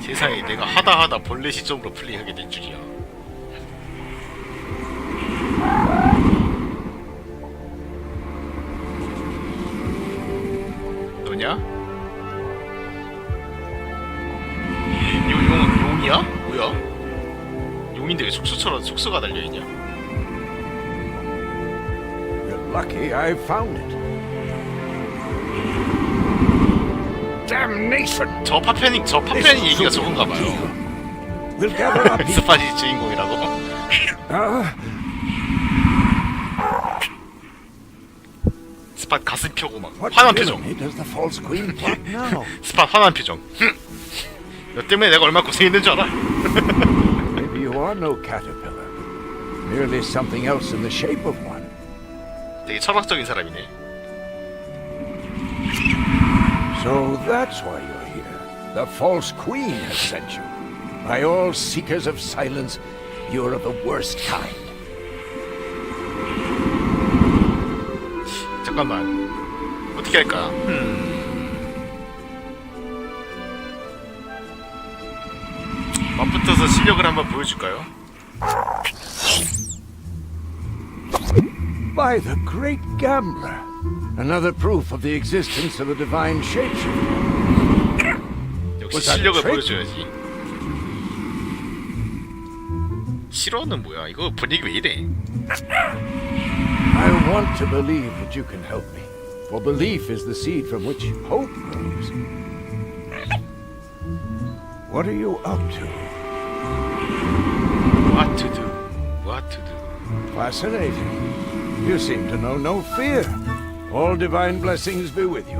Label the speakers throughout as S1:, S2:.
S1: 세상에 내가 하다 하다 벌레 시점으로 플레이하게 된 줄이야. 너냐? 용, 용, 용이야? 뭐야? 용인데 왜 속수처럼 속수가 달려 있냐?
S2: You're lucky I found it.
S1: 저 파편이, 저 파편이 얘기가 저건가 봐요. 스팟이 주인공이라고?
S2: Ah,
S1: 스팟 가슴 펴고 막 화난 표정. 스팟 화난 표정. 흠. 너 때문에 내가 얼마 나 고생했는 줄 알아?
S2: Maybe you are no caterpillar, merely something else in the shape of one.
S1: 되게 철학적인 사람이네.
S2: So that's why you're here. The false queen has sent you. By all seekers of silence, you're of the worst kind.
S1: 잠깐만. 어떻게 할까? 맞붙어서 실력을 한번 보여줄까요?
S2: By the great gambler. Another proof of the existence of a divine shapeshifter.
S1: 역시
S2: Was that a
S1: 실력을
S2: trick?
S1: 보여줘야지. 실화는 뭐야? 이거 분위기 왜 이래?
S2: I want to believe that you can help me. For belief is the seed from which hope grows. What are you up to?
S1: What to do? What to do?
S2: Fascinating. You seem to know no fear. All divine blessings be with you.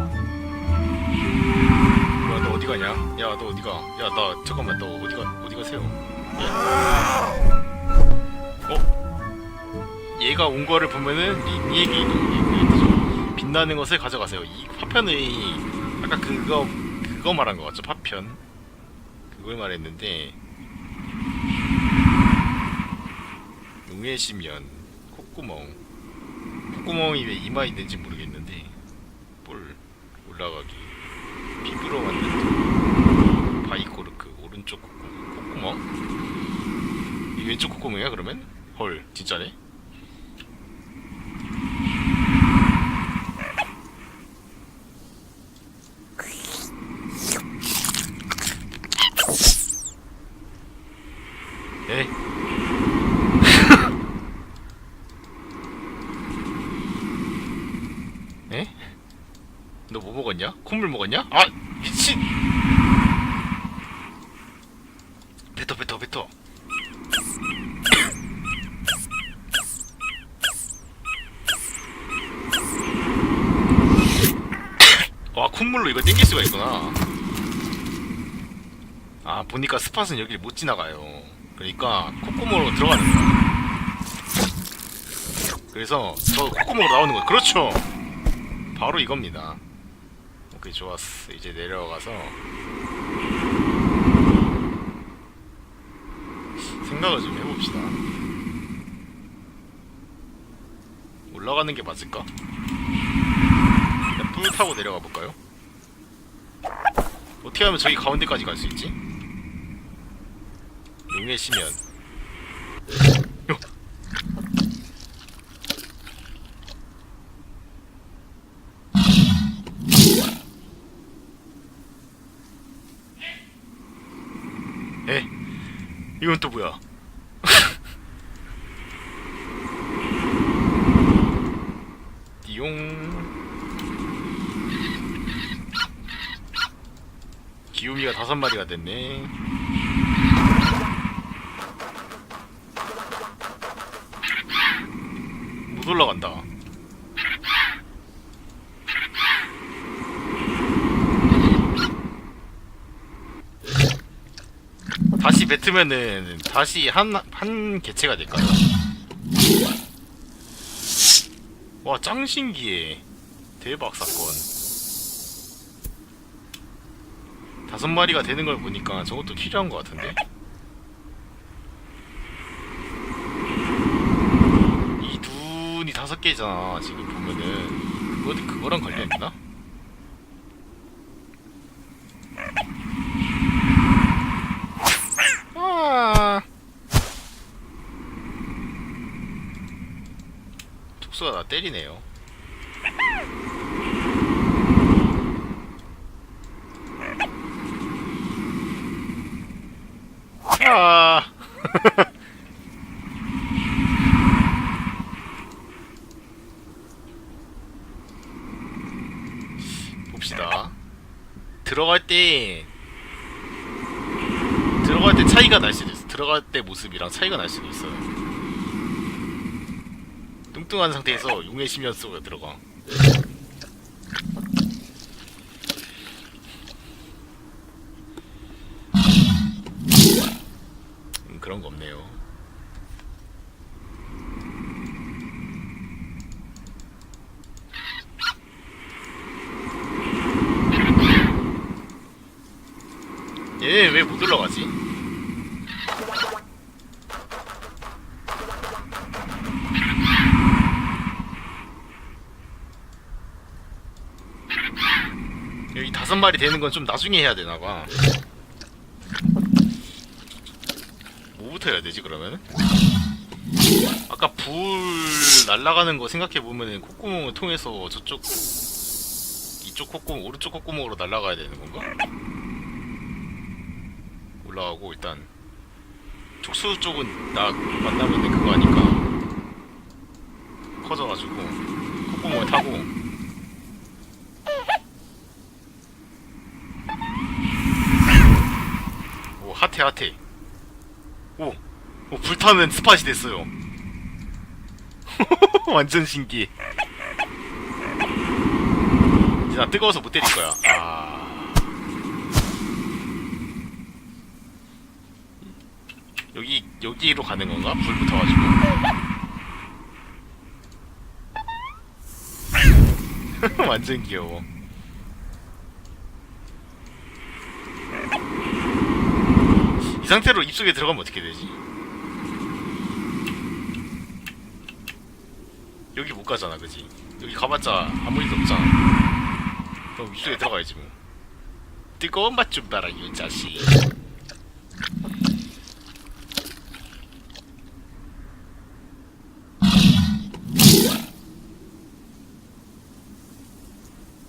S1: 뭐야 너 어디 가냐? 야 너 어디 가? 야 나 잠깐만 너 어디 가? 어디 가세요? 어? 얘가 온 거를 보면은 얘기 빛나는 것을 가져가세요. 이 파편의 아까 그거 그거 말한 거 같죠? 파편 그걸 말했는데 용의 시면 콧구멍 콧구멍이 왜 이마에 있는지 볼 올라가기 피부로 만든 바이코르크 오른쪽 콧구멍? 이 왼쪽 콧구멍이야 그러면? 헐 진짜네? 에? 에? 너 뭐 먹었냐? 콧물 먹었냐? 아 미친! 뱉어 뱉어 뱉어. 와 콧물로 이거 땡길 수가 있구나. 아 보니까 스팟은 여기를 못 지나가요. 그러니까 콧구멍으로 들어가는 거야. 그래서 저 콧구멍으로 나오는 거야. 그렇죠. 바로 이겁니다 오케이 좋았어 이제 내려가서 생각을 좀 해봅시다 올라가는 게 맞을까? 뿔 타고 내려가 볼까요? 어떻게 하면 저기 가운데까지 갈 수 있지? 용의 시면 요. 에? 이건 또 뭐야? 띠용. 기우미가 다섯 마리가 됐네. 못 올라간다 다시 뱉으면은 다시 한, 한 개체가 될까요? 와, 짱 신기해. 대박 사건. 다섯 마리가 되는 걸 보니까 저것도 필요한 것 같은데? 이 눈이 다섯 개잖아, 지금 보면은. 그거, 그거랑 관련 있나? 촉수가 나 때리네요. 아. 봅시다. 들어갈 때 들어갈 때 차이가 날 수도 있어. 들어갈 때 모습이랑 차이가 날 수도 있어요. 뚱뚱한 상태에서 용의 심연 속에 들어가. 음, 그런 거 없네요. 얘 왜 못 올라가지? 다섯 마리 되는 건 좀 나중에 해야 되나 봐. 뭐부터 해야 되지 그러면? 아까 불 날아가는 거 생각해 보면은 콧구멍을 통해서 저쪽 이쪽 콧구멍 오른쪽 콧구멍으로 날아가야 되는 건가? 올라가고 일단 촉수 쪽은 나 만나면 그거 아니까 커져가지고 콧구멍을 타고 오 핫해 핫해 오, 오 불타는 스팟이 됐어요. 완전 신기해 이제 나 뜨거워서 못 때릴 거야. 아. 여기 여기로 가는 건가? 불 붙어가지고. 완전 귀여워 이 상태로 입속에 들어가면 어떻게 되지? 여기 못 가잖아, 그지? 여기 가봤자 아무 일도 없잖아. 그럼 입속에 들어가야지 뭐. 뜨거운 맛 좀 봐라, 이 자식.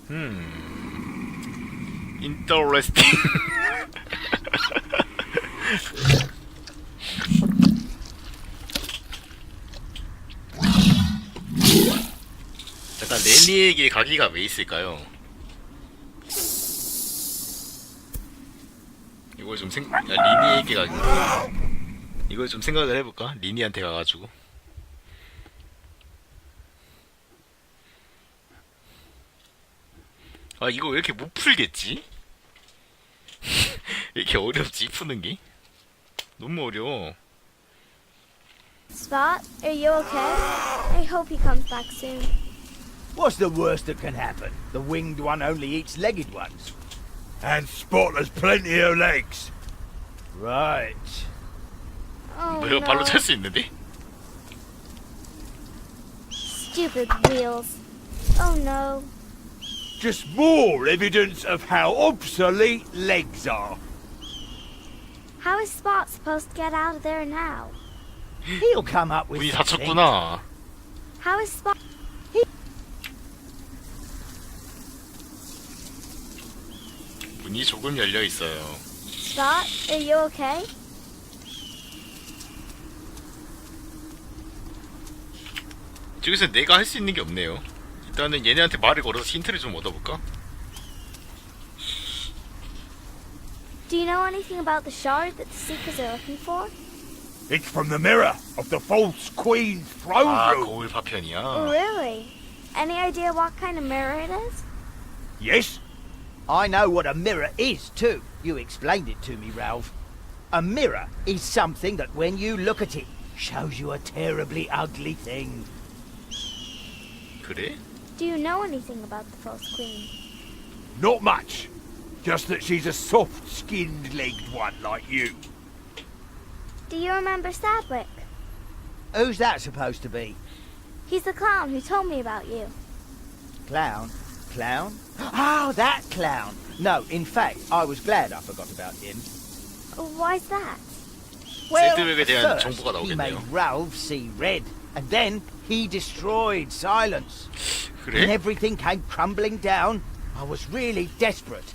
S1: 음. interesting. 랠리에게 가기가 왜 있을까요? 이걸 좀 생, 야, 리니에게 가. 이걸 좀 생각을 해볼까? 리니한테 가가지고. 아 이거 왜 이렇게 못 풀겠지? 왜 이렇게 어렵지 푸는 게? 너무 어려워.
S3: Spot, are you okay? I hope he comes back soon.
S4: What's the worst that can happen? The winged one only eats legged ones.
S5: And Spot has plenty of legs.
S4: Right.
S3: Oh
S1: 뭐야 발로
S3: no.
S1: 찰 수 있는데?
S3: Stupid wheels. Oh no.
S5: Just more evidence of how obsolete legs are.
S3: How is Spot supposed to get out of there now?
S4: He'll come up with
S1: 문이
S4: something.
S1: 닫혔구나.
S3: How is Spot?
S1: 문이 조금 열려 있어요.
S3: Spot, are you okay?
S1: 저기서 내가 할 수 있는 게 없네요. 일단은 얘네한테 말을 걸어서 힌트를 좀 얻어볼까?
S3: Do you know anything about the shard that the Seekers are looking for?
S5: It's from the mirror of the false queen's throne
S1: 아
S5: room.
S1: 거울 파편이야.
S3: Really? Any idea what kind of mirror it is?
S5: Yes,
S4: I know what a mirror is, too. You explained it to me, Ralph. A mirror is something that when you look at it, shows you a terribly ugly thing.
S1: Could it?
S3: Do you know anything about the false queen?
S5: not much. Just that she's a soft-skinned legged one like you.
S3: Do you remember Sadwick?
S4: Who's that supposed to be?
S3: He's the clown who told me about you.
S4: Clown? Clown? Oh, that clown. No, in fact, I was glad I forgot about him.
S3: Why's that?
S4: Well, first, he made Ralph see red, and then he destroyed Silence.
S1: and
S4: everything came crumbling down. I was really desperate.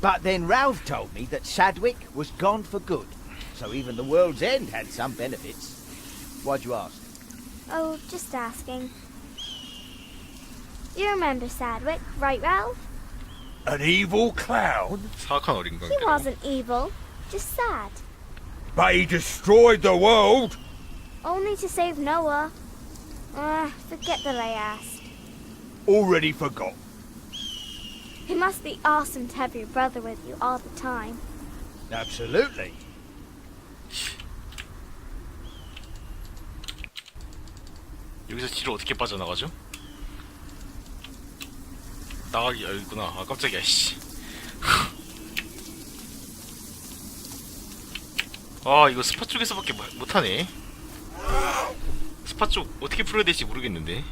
S4: But then Ralph told me that Sadwick was gone for good, so even the world's end had some benefits. Why'd you ask?
S3: Oh, just asking. You remember Sadwick, right, Ralph?
S5: An evil clown?
S1: 사악한 어린
S3: He
S1: 관계로.
S3: wasn't evil, just sad.
S5: But he destroyed the world?
S3: Only to save Noah. Ah, forget that I asked.
S5: Already forgot.
S3: It must be awesome to have your brother with you all the time.
S4: Absolutely.
S1: 여기서 뒤로 어떻게 빠져나가죠? 나가기 아 있구나. 아 깜짝이야 씨. 아 이거 스파 쪽에서밖에 못- 못하네. 스파 쪽 어떻게 풀어야 될지 모르겠는데.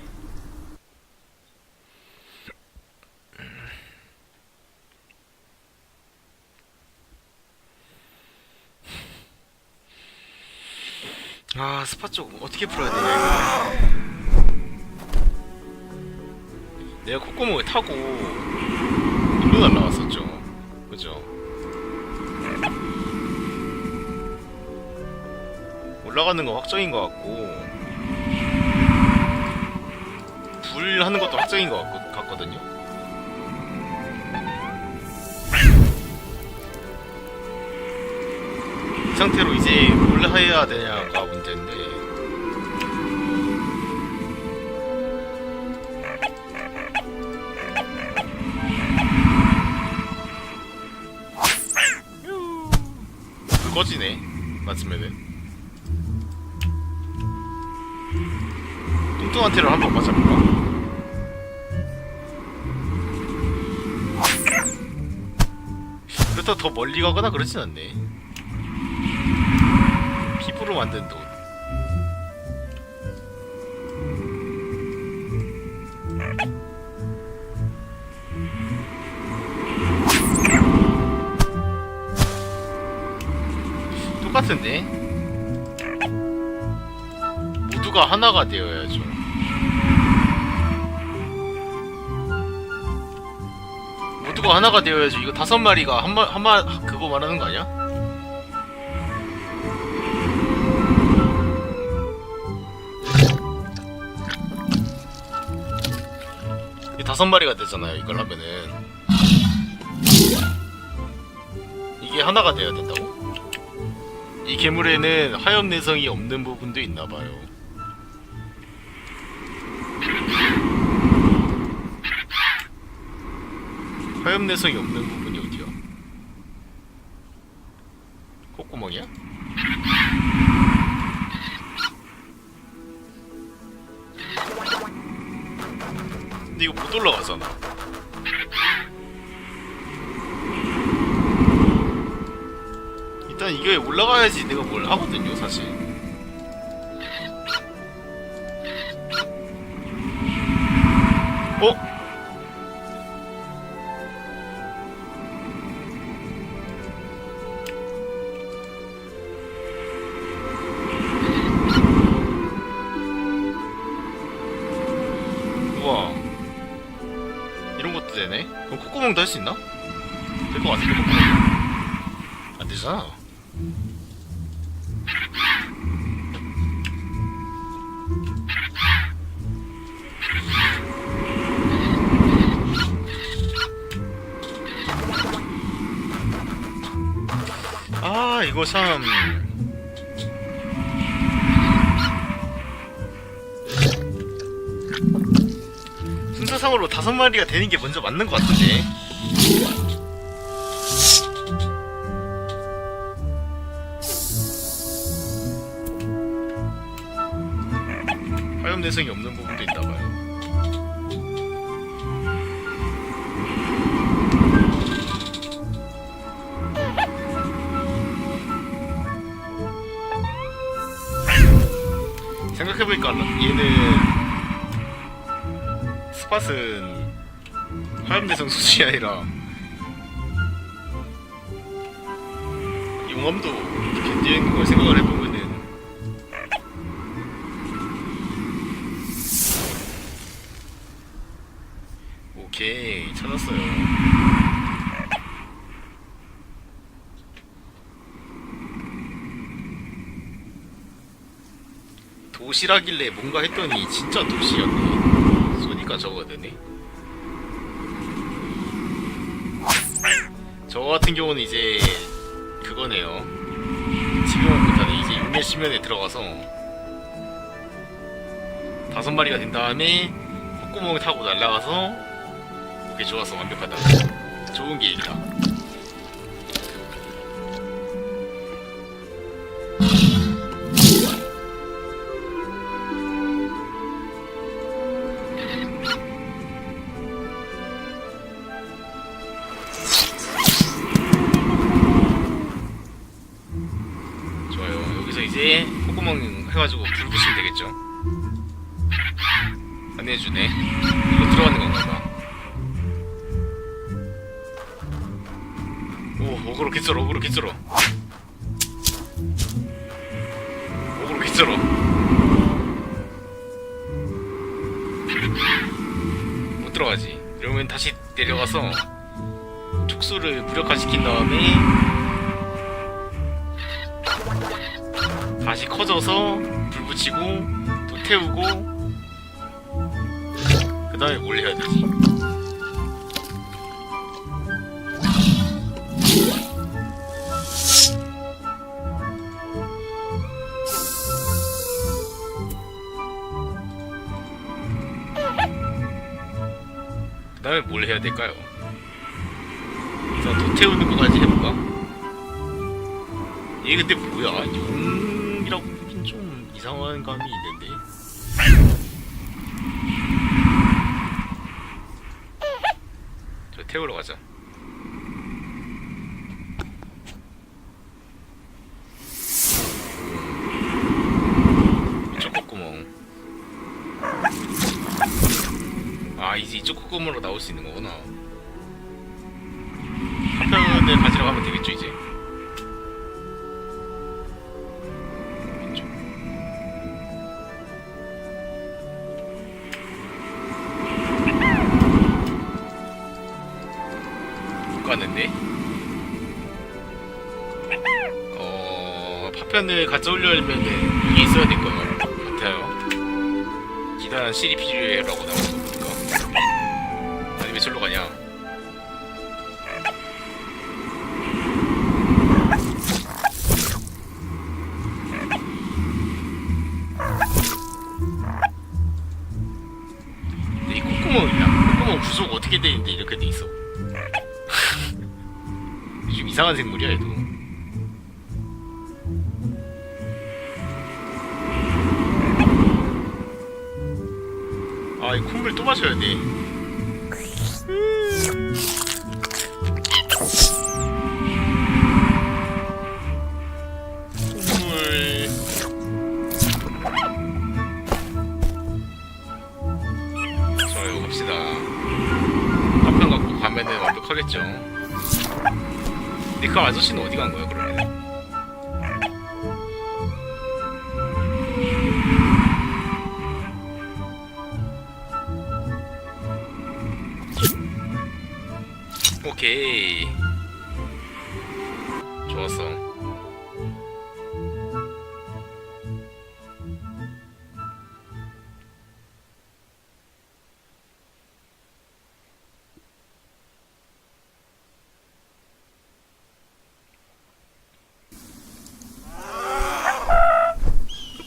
S1: 아 스파 쪽 어떻게 풀어야 되냐 이거. 내가 콧구멍을 타고 일로 날라왔었죠. 그죠? 올라가는 거 확정인 것 같고 불 하는 것도 확정인 것 같, 같거든요. 이 상태로 이제 뭘 해야 되냐가 문제인데 맞으면은. 뚱뚱한 테를 한번 맞아볼까? 그렇다고 더 멀리 가거나 그러진 않네. 피부로 만든 돈 똑같은데 모두가 하나가 되어야죠 모두가 하나가 되어야죠 이거 다섯 마리가 한마 한마 그거 말하는 거 아니야? 이 다섯 마리가 되잖아요 이걸 하면은 이게 하나가 돼야 된다고? 이 괴물에는 화염 내성이 없는 부분도 있나 봐요. 화염 내성이 없는 부분이 어디야? 콧구멍이야? 근데 이거 못 올라가잖아. 일단 이게 올라가야지 내가 뭘 하거든요, 사실. 어? 우와. 이런 것도 되네? 그럼 콧구멍도 할 수 있나? 될 것 같은데, 콧구멍. 안 되잖아. 아 이거 참 순서상으로 다섯 마리가 되는 게 먼저 맞는 것 같은데. 화염 내성이 없는 부분도 있나 생각해보니까 얘는 스팟은 화염대성 수준이 아니라 용암도 이렇게 뛰는 걸 생각을 해보면은 오케이 찾았어요. 도시락길래 뭔가 했더니 진짜 도시였네. 쏘니까 저거 되네. 저 같은 경우는 이제 그거네요. 지금부터는 이제 육면 시면에 들어가서 다섯 마리가 된 다음에 콧구멍을 타고 날아가서 오케이 좋았어 완벽하다. 좋은 계획이다. 해가지고 불 붙이면 되겠죠. 안 해주네. 이거 들어가는 건가 봐. 오, 어그로 개쩔어, 어그로 개쩔어. 어그로 개쩔어. 못 들어가지. 이러면 다시 내려가서 촉수를 무력화시킨 다음에 다시 커져서 불 붙이고 또 태우고 그 다음에 뭘 해야 되지? 그 다음에 뭘 해야 될까요? 일단 도 태우는 거까지 해볼까? 얘 근데 뭐야? 좀 이상한 감이 있는데. 저 태우러 가자. 이쪽 콧구멍. 아 이제 이쪽 콧구멍으로 나올 수 있는 거구나. 어... 파편을 가져오려면 이게 있어야 될 것 같아요. 기다란 실이 필요해라고 거 보니까 아니 왜 절로 가냐? 근데 이 콧구멍이야 콧구멍 부속 어떻게 돼 있는데 이렇게 돼 있어? 좀 이상한 생물이야 얘도 아, 이 콧물 또 마셔야 돼. 콧물. 좋아요, 갑시다. 한편 갖고 가면은 완벽하겠죠. 그 아저씨는 어디 간 거야, 오케이. 좋았어.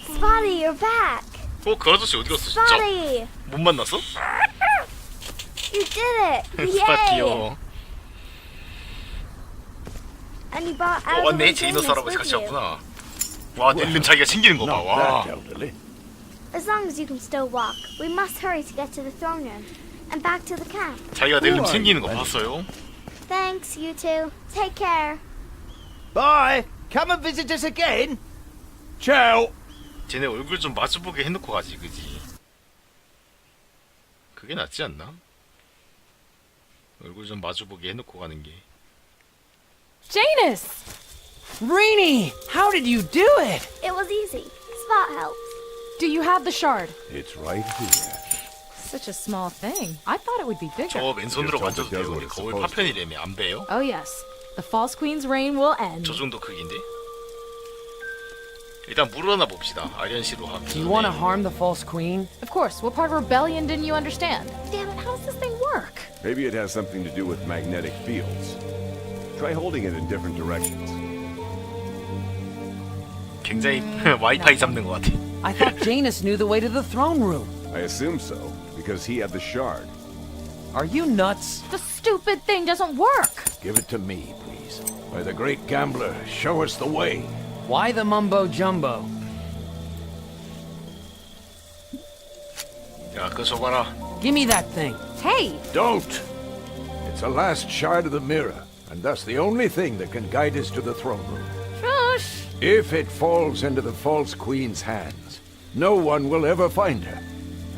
S3: Spotty, you're back.
S1: 어, 그 아저씨 어디 갔어, 진짜?
S3: Spotty,
S1: 못 만났어?
S3: you did it.
S1: 스파
S3: Yay.
S1: 귀여워.
S3: And you brought
S1: 어, 왔네. 제이노스 할아버지 같이 왔구나. 와, 낼름 자기가 챙기는 거 봐.
S2: Not
S1: 와.
S2: that elderly.
S3: As long as you can still walk, we must hurry to get to the throne room and back to the camp.
S1: 자기가 낼름 챙기는 거 봤어요?
S3: Thanks, you two. Take care.
S4: Bye. Come and visit us again.
S5: Ciao.
S1: 쟤네 얼굴 좀 마주보게 해놓고 가지, 그지? 그게 낫지 않나? 얼굴 좀 마주보게 해놓고 가는 게.
S6: Janus! Rainy, how did you do it?
S3: It was easy. Spot helped.
S6: Do you have the shard?
S2: It's right here.
S6: Such a small thing. I thought it would be bigger.
S1: 저 맨손으로
S7: Just
S1: 만져도
S7: hope it does
S1: 돼요.
S7: what it's
S1: 거울
S7: supposed to.
S1: 파편이라며 안 배요?
S6: Oh yes. The false queen's reign will end.
S1: 저 정도 크기인데. 일단 물어나 봅시다. 아련시로 하기.
S6: Do you want to harm the false queen? Of course. What part of rebellion didn't you understand? Damn it, how does this thing work?
S7: Maybe it has something to do with magnetic fields. Try holding it in different directions.
S1: 굉장히 와이파이 잡는 것 같아.
S8: I thought Janus knew the way to the throne room.
S7: I assume so, because he had the shard.
S8: Are you nuts?
S6: The stupid thing doesn't work.
S2: Give it to me, please. By the great gambler, show us the way.
S8: Why the mumbo jumbo?
S1: 야, 그거 줘봐라.
S8: Give me that thing.
S6: Hey,
S2: Don't! It's a last shard of the mirror, and thus the only thing that can guide us to the throne room.
S6: Trush!
S2: If it falls into the false queen's hands, no one will ever find her,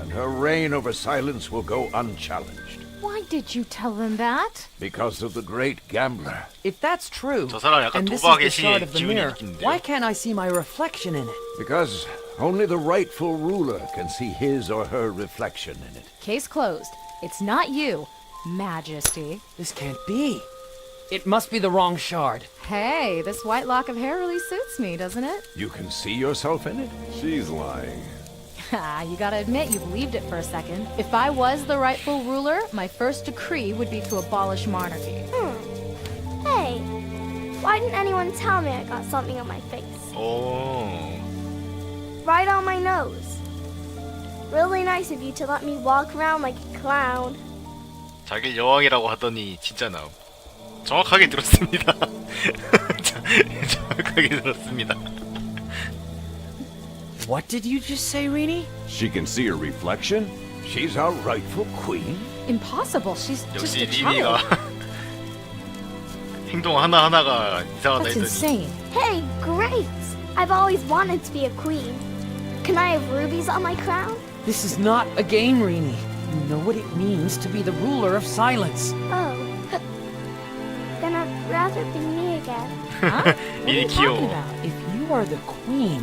S2: and her reign over silence will go unchallenged.
S6: Why did you tell them that?
S2: Because of the great gambler.
S8: If that's true, and this is the shard of the mirror, why can't I see my reflection in it?
S2: Because only the rightful ruler can see his or her reflection in it.
S6: Case closed. It's not you, Majesty.
S8: This can't be. It must be the wrong shard.
S6: Hey, this white lock of hair really suits me, doesn't it?
S2: You can see yourself in it?
S7: She's lying.
S6: Ah, you gotta admit you believed it for a second. If I was the rightful ruler, my first decree would be to abolish monarchy.
S3: Hey, why didn't anyone tell me I got something on my face?
S1: 오.
S3: Right on my nose. Really nice of you to let me walk around like a clown.
S1: 자기 여왕이라고 하더니 진짜 나옴. 정확하게 들었습니다. 정확하게 들었습니다.
S8: What did you just say, Rini?
S7: She can see her reflection?
S2: She's our rightful queen?
S6: Impossible. She's just
S1: 역시
S6: a child.
S1: 리니가 행동 하나 하나가 이상하다
S6: That's
S1: 했더니
S6: insane.
S3: Hey, great! I've always wanted to be a queen. Can I have rubies on my crown?
S8: This is not a game, Rini. You know what it means to be the ruler of silence.
S3: Oh.
S6: Huh? What are
S1: 리니
S6: you talking
S1: 귀여워.
S6: about?
S8: If you are the queen,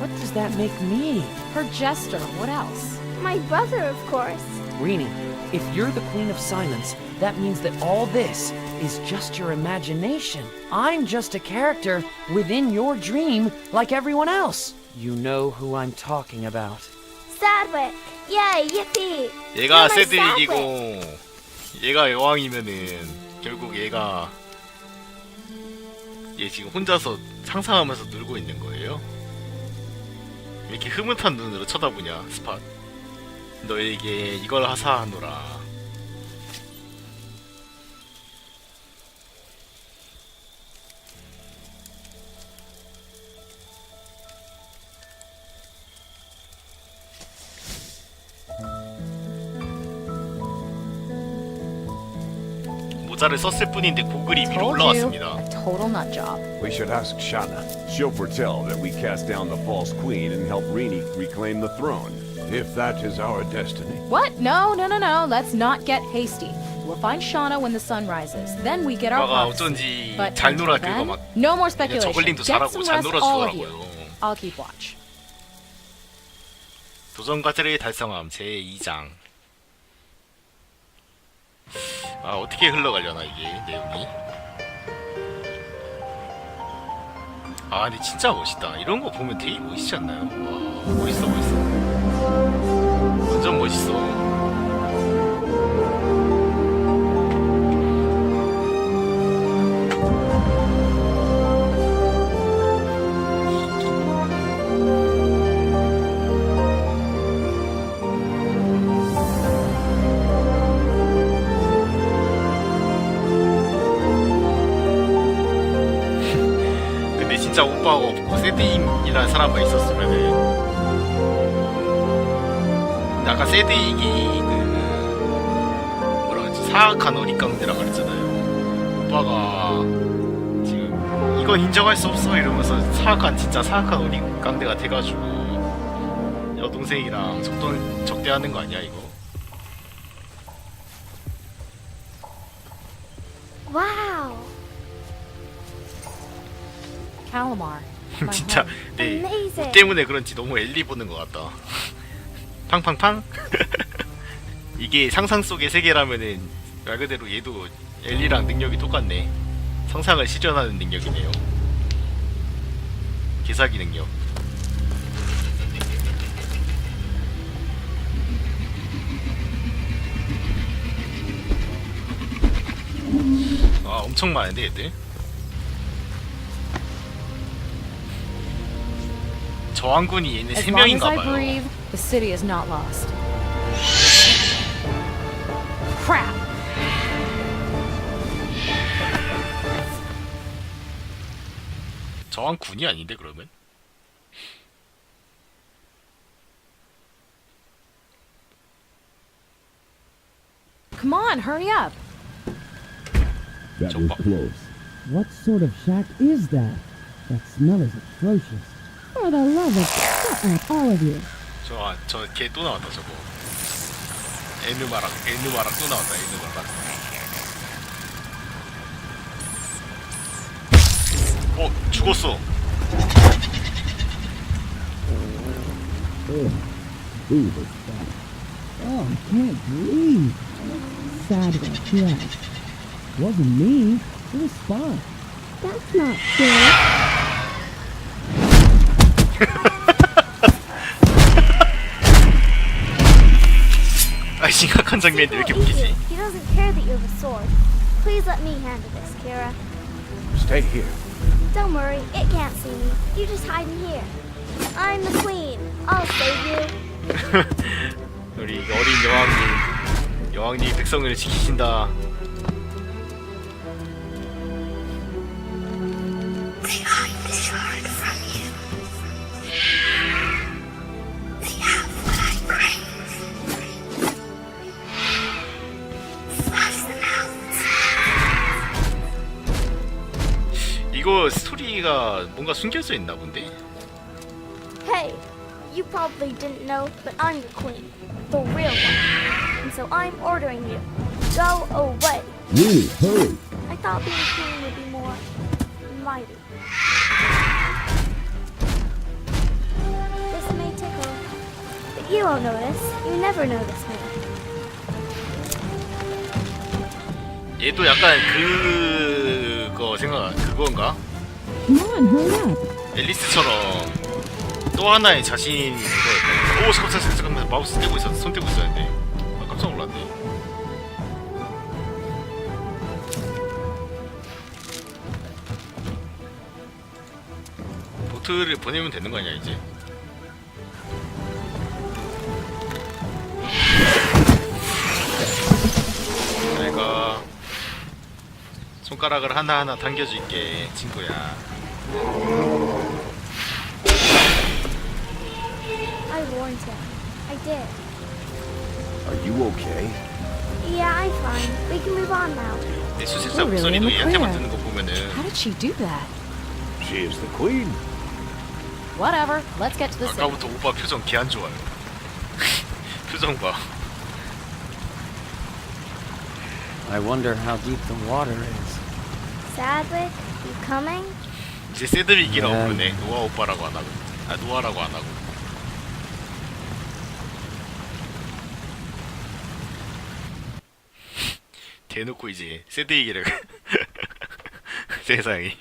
S8: what does that make me?
S6: Her jester. What else?
S3: My brother, of course.
S8: Rini, if you're the queen of silence, that means that all this is just your imagination. I'm just a character within your dream like everyone else. You know who I'm talking about.
S3: Sadwick. Yay, yippee!
S1: 얘가
S3: You're my
S1: 세드릭이고 얘가 여왕이면은 결국 얘가 얘 지금 혼자서 상상하면서 놀고 있는 거예요. 왜 이렇게 흐뭇한 눈으로 쳐다보냐 스팟. 너에게 이걸 하사하노라. 모자를 썼을 뿐인데 고글이 위로. 올라왔습니다.
S6: A total nut job.
S2: We should ask Shanna.
S7: She'll foretell that we cast down the false queen and help Rini reclaim the throne.
S2: If that is our destiny.
S6: What? No, no, no, no. Let's not get hasty. We'll find Shauna when the sun rises. Then we get our
S1: 오빠가
S6: prophecy.
S1: 어쩐지
S6: But
S1: 잘
S6: until
S1: 놀아 그거
S6: then,
S1: 막
S6: no more
S1: 그냥
S6: speculation.
S1: 저글링도
S6: Get
S1: 잘하고
S6: some
S1: 잘
S6: rest, all of you.
S1: 놀아주더라고요.
S6: I'll keep watch.
S1: 도전 과제를 달성함 제 2장. 아 어떻게 흘러가려나 이게 내용이. 아 근데 진짜 멋있다. 이런 거 보면 되게 멋있지 않나요? 와 멋있어 멋있어. 완전 멋있어. 진짜 오빠가 없고 세드잉이라는 사람만 있었으면은 약간 세드잉이 그 뭐라 그러지? 사악한 어릿광대라 그랬잖아요. 오빠가 지금 이건 인정할 수 없어 이러면서 사악한 진짜 사악한 어릿광대가 돼가지고 여동생이랑 적도, 적대하는 거 아니야 이거
S6: Calamar. my
S1: 진짜
S6: home.
S1: 네
S3: Amazing.
S1: 때문에 그런지 너무 엘리 보는 것 같다 팡팡팡 이게 상상 속의 세계라면은 말 그대로 얘도 엘리랑 능력이 똑같네. 상상을 실현하는 능력이네요. 개사기 능력. 아 엄청 많은데 얘들. 저항군이 얘네
S6: As
S1: 세
S6: long as
S1: 명인가
S6: I
S1: 봐요.
S6: breathe, the city is not lost. Crap!
S1: 저항군이 아닌데 그러면?
S6: Come on, hurry up!
S7: That
S1: was
S7: close.
S9: What sort of shack is that? That smell is atrocious. For the love of shut up, all of you.
S1: 저저걔 또 나왔다 저거. 에누마랑 에누마랑 또 나왔다 에누마랑. 어 죽었어.
S9: Oh, I can't breathe. Sadwick, yes. Wasn't me. It was Spot. That's not fair.
S1: 장면인데 왜 이렇게 웃기지?
S3: He doesn't care that you have a sword. Please let me handle this, Kira.
S2: Stay here.
S3: Don't worry, it can't see me. You just hide in here. I'm the queen. I'll save you.
S1: 우리 어린 여왕님 여왕님 백성을 지키신다. 이거 스토리가 뭔가 숨겨져 있나 본데?
S3: Hey, you probably didn't know, but I'm the queen. The real one. And so I'm ordering you. Go away.
S7: Really, hurry.
S3: I thought being queen would be more mighty. This may tickle, but you won't notice. You never notice me.
S1: 얘도 약간 그거 생각 그건가? 앨리스처럼 또 하나의 자신 그거 오 잠깐 잠깐 잠깐만 마우스 떼고 있었 손 떼고 있었는데 아 깜짝 놀랐네. 보트를 보내면 되는 거 아니야 이제? 손가락을 하나하나 당겨줄게 친구야.
S3: I warned him. I did.
S2: Are you okay?
S3: Yeah, I'm fine. We can move on now.
S1: 내 수술사
S6: Oh, really?
S1: 목소리도 얘한테만
S6: clear.
S1: 듣는 거 보면은
S6: How did she do that?
S2: She is the queen.
S6: Whatever, let's get to the city.
S1: 아까부터 오빠 표정 개 안 좋아요. 표정 봐.
S8: I wonder how deep the water is.
S3: Sadwick, you coming?
S1: 이제 세드릭이라고
S8: 네.
S1: 부르네. 노아 오빠라고 안 하고. 아 노아라고 안 하고. 대놓고 이제 세드릭이라고. 세상에.